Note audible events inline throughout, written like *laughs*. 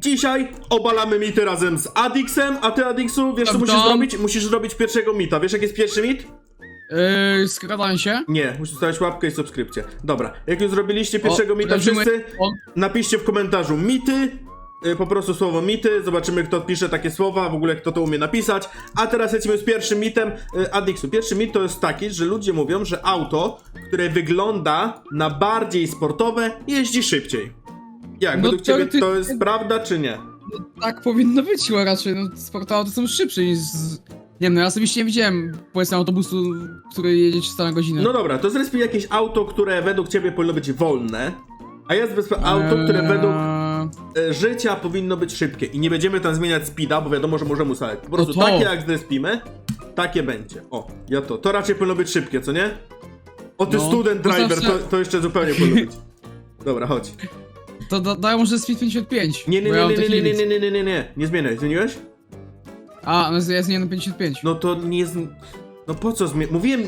Dzisiaj obalamy mity razem z Adixem, a ty Adixu, wiesz co Tam, musisz tam. zrobić? Musisz zrobić pierwszego mita. Wiesz jaki jest pierwszy mit? Yy, skradanie się. Nie, musisz zostawić łapkę i subskrypcję. Dobra, jak już zrobiliście pierwszego O, mita wszyscy, o. napiszcie w komentarzu mity, y, po prostu słowo mity, zobaczymy kto pisze takie słowa, w ogóle kto to umie napisać. A teraz lecimy z pierwszym mitem y, Adixu. Pierwszy mit to jest taki, że ludzie mówią, że auto, które wygląda na bardziej sportowe, jeździ szybciej. Jak, No według ciebie to jest prawda czy nie? No, tak powinno być chyba raczej. No, sportowe są szybsze niż... Z... Nie wiem, no ja osobiście nie widziałem, powiedzmy, autobusu, który jedzie 300 na godzinę. No dobra, to zresztą jakieś auto, które według ciebie powinno być wolne, a jest bez... auto, które Eee, według e, życia powinno być szybkie i nie będziemy tam zmieniać speeda, bo wiadomo, że możemy ustalać. Po prostu No to. takie jak zdespimy, takie będzie. O, ja to. To raczej powinno być szybkie, co nie? O ty No, student to driver, zawsze- to, to jeszcze zupełnie powinno być. *laughs* Dobra, chodź. To da, dają może speed 55. Nie, nie, bo nie, mam nie, nie, taki nie, nie, limit. nie, nie, nie, nie, nie zmieniaj, zmieniłeś? A, no ja zmienię na 55. No to nie z... No po co zmieniać? Mówiłem,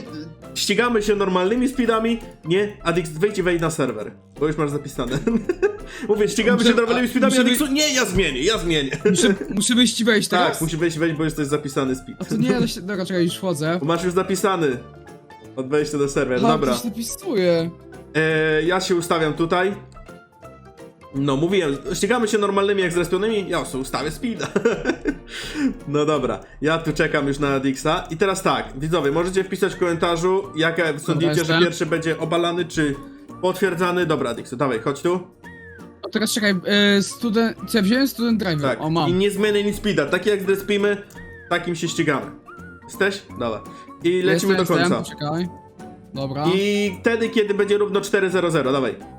ścigamy się normalnymi speedami. Nie, Adix, wejdź i wejdź na serwer, bo już masz zapisane. *laughs* Mówię, ścigamy Muszę- się normalnymi a, speedami, muszę Adixu, nie, ja zmienię, ja zmienię. Muszę, muszę wyjść i wejść teraz? Tak, musi wejść, wejść, bo jesteś zapisany A speed. to nie, ale się... Dobra, czekaj, już wchodzę. Bo masz już zapisany od wejścia do serwer, Aha, dobra. ktoś napisuje. E, ja się ustawiam tutaj. No, mówiłem, ścigamy się normalnymi jak zrespionymi, ja sobie ustawię speeda. *laughs* no dobra, ja tu czekam już na Dixa. I teraz tak, widzowie, możecie wpisać w komentarzu, jaka sądzicie, że jestem. pierwszy będzie obalany, czy potwierdzany. Dobra, Dixu, dawaj, chodź tu. A teraz czekaj, e, student... Co ja wziąłem? Student driver. Tak, O, mam. i nie zmieniaj nic speeda, tak jak zrespimy, takim się ścigamy. Jesteś? Dobra. I lecimy Jestem, do końca. Jestem, czekaj. Dobra. I wtedy, kiedy będzie równo 4-0-0, dawaj.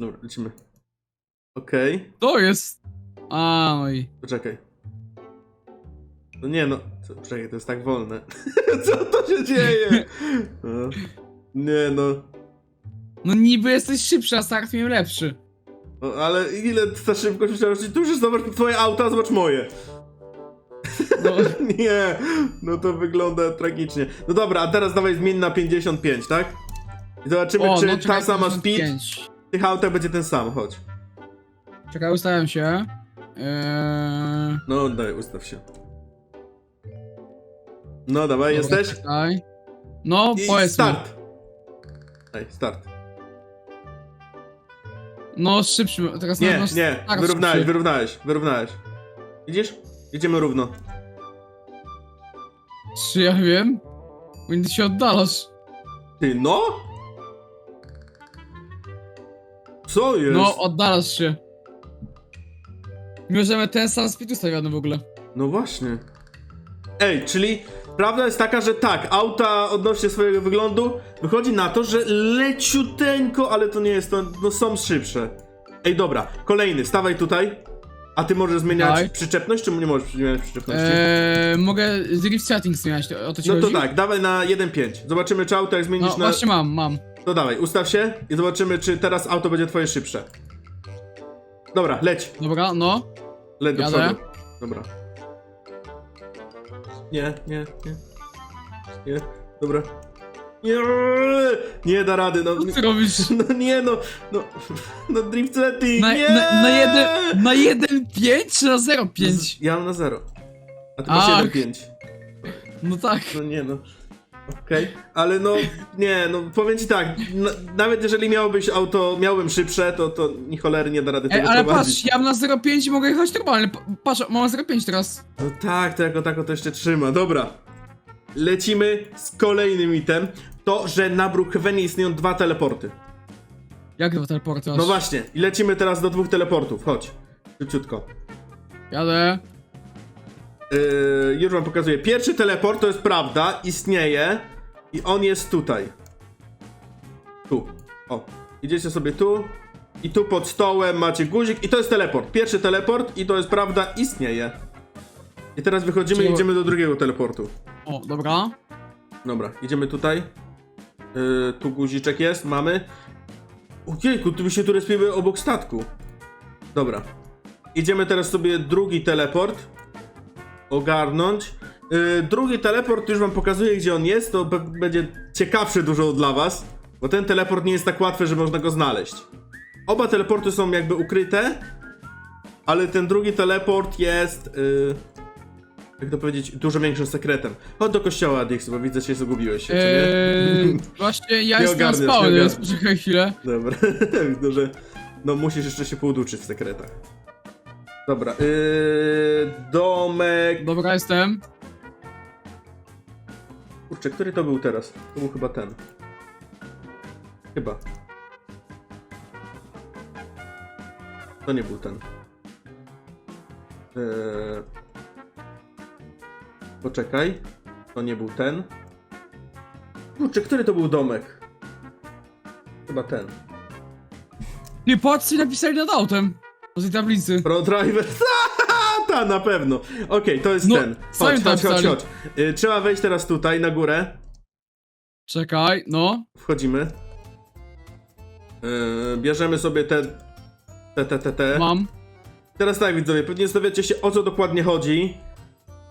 Dobra, lecimy. Okej, To jest... A, no i... poczekaj. No nie no, co, poczekaj, to jest tak wolne. *laughs* Co to się dzieje? No. Nie no. No niby jesteś szybszy, a start miał lepszy. no. Ale ile ta szybkość myślałem, że tu już zobacz twoje auto, a zobacz moje. No, *laughs* Nie, no to wygląda tragicznie. No dobra, a teraz dawaj zmień na 55, tak? I zobaczymy, czy no ta sama speed 55. tych autach będzie ten sam, chodź. Czekaj, ustawiam się. Eee... No, daj, ustaw się. No, dawaj, dobra, jesteś? Czekaj. No, I powiedz mi. start. Daj, start. No, szybszy. Teraz Nie, na- na nie, start wyrównałeś, szybszy. wyrównałeś, wyrównałeś. Widzisz? Jedziemy równo. Czy ja wiem? Więc się oddalasz. Ty, no? Co jest? No, oddalasz się. Mimo, że mamy ten sam speed ustawiony w ogóle. No właśnie. Ej, czyli prawda jest taka, że tak, auta odnośnie swojego wyglądu wychodzi na to, że leciuteńko, ale to nie jest to, no są szybsze. Ej, dobra, kolejny, stawaj tutaj. A ty możesz zmieniać przyczepność, czy nie możesz zmieniać przyczepności? Eee, mogę drift settings zmieniać, o to ci no to chodzi? tak, dawaj na 1.5. Zobaczymy, czy auto jak zmienisz No, na... właśnie mam, mam. To dawaj, ustaw się i zobaczymy, czy teraz auto będzie twoje szybsze. Dobra, leć. Dobra, no. Leć do Jadę. przodu. Dobra. Nie, nie, nie. Nie, dobra. Nie, nie da rady, no. Co ty robisz? *laughs* No nie, no, no, no Drift Setting, Na, nie! na, na jeden, na jeden pięć czy na 0,5? Ja mam na zero. A ty masz Ach. 1,5. No tak. No nie, no. Okej, ale no, nie, no powiem ci tak, na, nawet jeżeli miałobyś auto, miałbym szybsze, to, to ni cholery nie da rady Ej, tego ale prowadzić. patrz, ja mam na 0,5 i mogę jechać normalnie. Pa- Patrz, mam 0,5 teraz. No tak, to jako tako to jeszcze trzyma. Dobra. Lecimy z kolejnym item. To, że na Brookhavenie istnieją dwa teleporty. Jak dwa teleporty masz? No właśnie. I lecimy teraz do dwóch teleportów. Chodź. Szybciutko. Jadę. Yy, już wam pokazuję. Pierwszy teleport to jest prawda. Istnieje. I on jest tutaj. Tu. O. Idziecie sobie tu. I tu pod stołem macie guzik. I to jest teleport. Pierwszy teleport. I to jest prawda. Istnieje. I teraz wychodzimy i Czyli- idziemy do drugiego teleportu. O, dobra. Dobra, idziemy tutaj. Yy, tu guziczek jest, mamy. Ojejku, tu my się tu respimy obok statku. Dobra. Idziemy teraz sobie drugi teleport. Ogarnąć. Yy, drugi teleport już wam pokazuję, gdzie on jest. To będzie ciekawszy dużo dla was. Bo ten teleport nie jest tak łatwy, że można go znaleźć. Oba teleporty są jakby ukryte, ale ten drugi teleport jest, yy, jak to powiedzieć, dużo większym sekretem. Chodź do kościoła, Dix, bo widzę, że się czy nie? Eee, *laughs* właśnie ja Nie jestem ogarniasz, nie więc ogarniasz. poczekaj chwilę. Dobra, *laughs* widzę, że no musisz jeszcze się poduczyć w sekretach. Dobra, yy, domek... Dobra, jestem. Kurczę, który to był teraz? To był chyba ten. Chyba. To nie był ten. Eee... Poczekaj. To nie był ten. Kurczę, który to był domek? Chyba ten. Nie, patrzcie, napisali nad autem. Po tej tablicy. Pro Driver. *laughs* Ta, na pewno. Okej, to jest No, ten. co Chodź, tam chodź, chodź, wstali? chodź. Yy, trzeba wejść teraz tutaj, na górę. Czekaj, no. Wchodzimy. Yy, bierzemy sobie te. Te, te, te, te. Mam. Teraz tak, widzowie, pewnie zastanawiacie się o co dokładnie chodzi.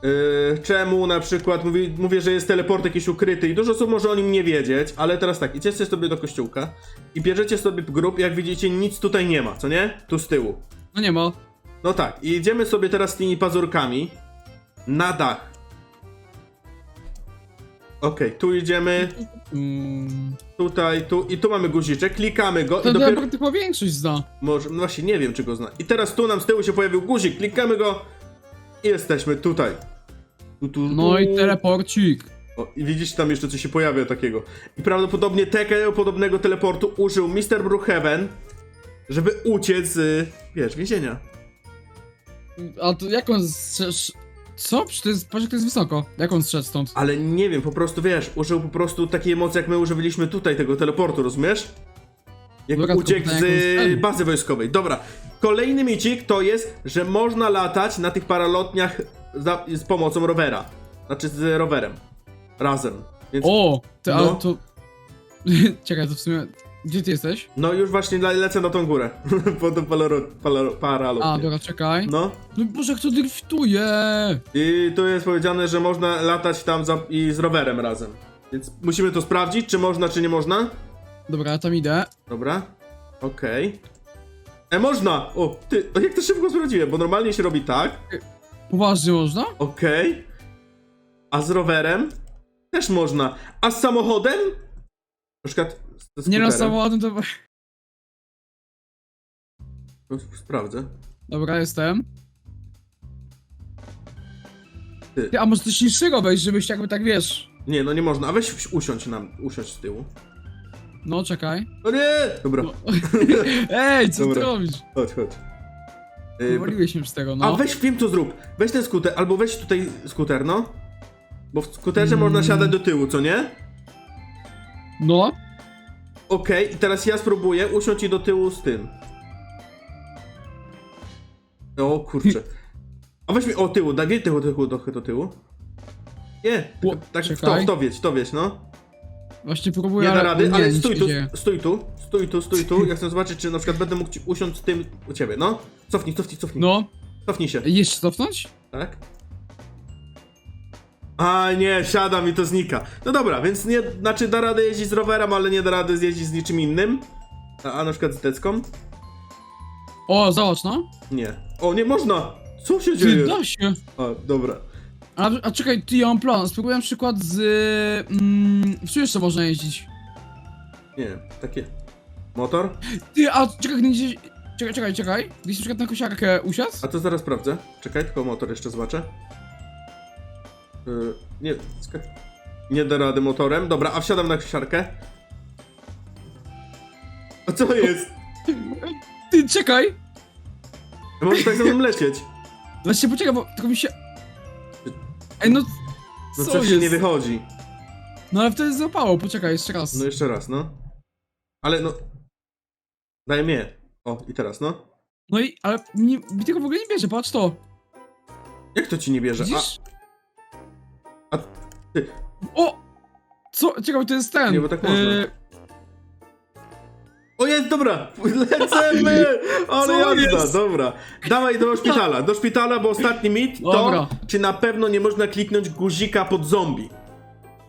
Yy, czemu na przykład mówi, mówię, że jest teleport jakiś ukryty i dużo osób może o nim nie wiedzieć, ale teraz tak, idziecie sobie do kościółka i bierzecie sobie grup, jak widzicie, nic tutaj nie ma, co nie? Tu z tyłu. No nie ma. No tak, i idziemy sobie teraz z tymi pazurkami na dach. Okej, tu idziemy, Mm, tutaj, tu i tu mamy guziczek, klikamy go ten i dopiero... chyba większość zna. Może, no właśnie, nie wiem czy go zna. I teraz tu nam z tyłu się pojawił guzik, klikamy go i jesteśmy tutaj. Tu, tu, No tu. i teleporcik. O, I widzisz tam jeszcze coś się pojawia takiego. I prawdopodobnie takiego podobnego teleportu użył Mr. Brookhaven, żeby uciec z, wiesz, więzienia. A to jak on zszedł? Co? Przecież to jest, patrz jak to jest wysoko. Jak on zszedł stąd? Ale nie wiem, po prostu wiesz, użył po prostu takiej mocy, jak my używaliśmy tutaj tego teleportu, rozumiesz? Jak Dobra, tylko uciekł pytanie, z jak on strzelił. bazy wojskowej. Dobra, kolejny micik to jest, że można latać na tych paralotniach za, z pomocą rowera. Znaczy z rowerem. Razem. Więc, O! Ty, ale No. to... *laughs* Czekaj, to w sumie... Gdzie ty jesteś? no już właśnie le lecę na tą górę. *laughs* po tą palaro, palaro, paralotnię. A, dobra, czekaj. No. No Boże, jak to driftuje! I tu jest powiedziane, że można latać tam za, i z rowerem razem. Więc musimy to sprawdzić, czy można, czy nie można. Dobra, ja tam idę. Dobra. Okej. E, można! O, ty, o, jak to szybko sprawdziłem, bo normalnie się robi tak. Poważnie można? Okej. A z rowerem? Też można. A z samochodem? Na przykład Nie no, skuterem. samochodem to... No, Sprawdzę. Dobra, jestem. Ty. Ty, a może coś niższego wejść, żebyś jakby tak wiesz... Nie, no nie można. A weź usiądź nam, usiądź z tyłu. No, czekaj. O nie! Dobra, *laughs* Ej, co ty Dobra. robisz? chodź, chodź. Y, Wywaliłeś mnie z tego, A no. weź wiem co zrób. Weź ten skuter, albo weź tutaj skuter, no. Bo w skuterze Mm. można siadać do tyłu, co nie? No. Okej, i teraz ja spróbuję usiąść i do tyłu z tym. O kurczę. A weź mi o tyłu, daj wiedź tyłu, tyłu, trochę do tyłu. Nie, O, tak, w to, czekaj. w to wiedź, w to wiedź, no. Właśnie próbuję, Nie da rady, ale nic stój tu, dzieje. stój tu, stój tu, stój tu. Ja chcę zobaczyć, czy na przykład będę mógł ci usiąść z tym u ciebie, no. Cofnij, cofnij, cofnij. No. Cofnij się, Jeszcze cofnąć? tak? A nie, siadam i to znika. No dobra, więc nie, znaczy da radę jeździć z rowerem, ale nie da rady zjeździć z niczym innym. A, a na przykład z decką? O, zobacz, no. Nie. O, nie można! Co się dzieje? Ty, da się. A, dobra. A, a czekaj, ty, ja mam plan. Spróbuję na przykład z... Mm, w czym jeszcze można jeździć? Nie, takie. Motor? Ty, a czekaj, gdzieś... Czekaj, czekaj, czekaj. Gdzieś na przykład na kosiarkę usiadł? A to zaraz sprawdzę. Czekaj, tylko motor jeszcze zobaczę. Yy, nie, skak... Nie da rady motorem. Dobra, a wsiadam na siarkę. A co jest? Ty, czekaj! Ja mogę tak za mną lecieć. Właśnie poczekaj, bo tylko mi się... Ej, no... No co coś jest? się nie wychodzi. No ale wtedy złapało, poczekaj, jeszcze raz. No jeszcze raz, no. Ale no... Daj mnie. O, i teraz, no. No i, ale mi, mi tego w ogóle nie bierze, patrz to. Jak to ci nie bierze? A, Widzisz? O! Co? Czekaj, to jest ten. Nie, bo tak można. e, O jest, dobra, lecemy! *laughs* Ale jazda, jest? dobra. Dawaj do szpitala, do szpitala, bo ostatni mit to, Dobra. czy na pewno nie można kliknąć guzika pod zombie.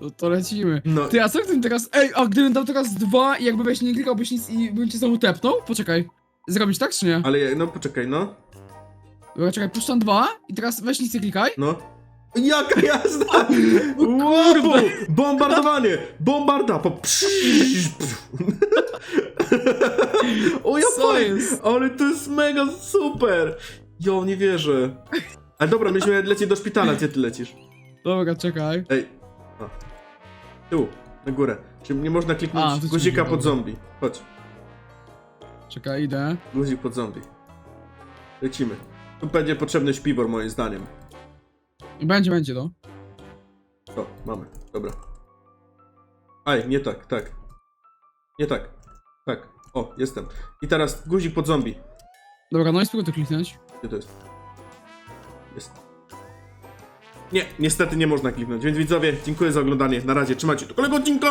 to, to lecimy. No. Ty, a co gdybym teraz... Ej, a gdybym dał teraz dwa i jakby weź nie klikałbyś nic i bym cię znowu tepnął? Poczekaj. zrobić tak, czy nie? Ale no poczekaj, no. Dobra, czekaj, puszczam dwa i teraz weź listy klikaj. No. Jaka jazda! Wow! Bombardowanie! Bombarda! Po... O ja powiem? Ale to jest mega super! Jo, nie wierzę. Ale dobra, myśmy lecieć do szpitala, gdzie ty lecisz? Dobra, czekaj. Ej. Tu, na górę. Czy nie można A, kliknąć to guzika pod dobra. zombie? Chodź, Czekaj, idę. guzik pod zombie. Lecimy. Tu będzie potrzebny śpiwór moim zdaniem. I będzie, będzie to. O, mamy. Dobra. Aj, nie tak, tak. Nie tak. Tak. O, jestem. I teraz guzik pod zombie. Dobra, no i spróbuj to kliknąć. Gdzie to jest? Jest. Nie, niestety nie można kliknąć. Więc widzowie, dziękuję za oglądanie. Na razie, trzymajcie. Do kolejnego odcinka!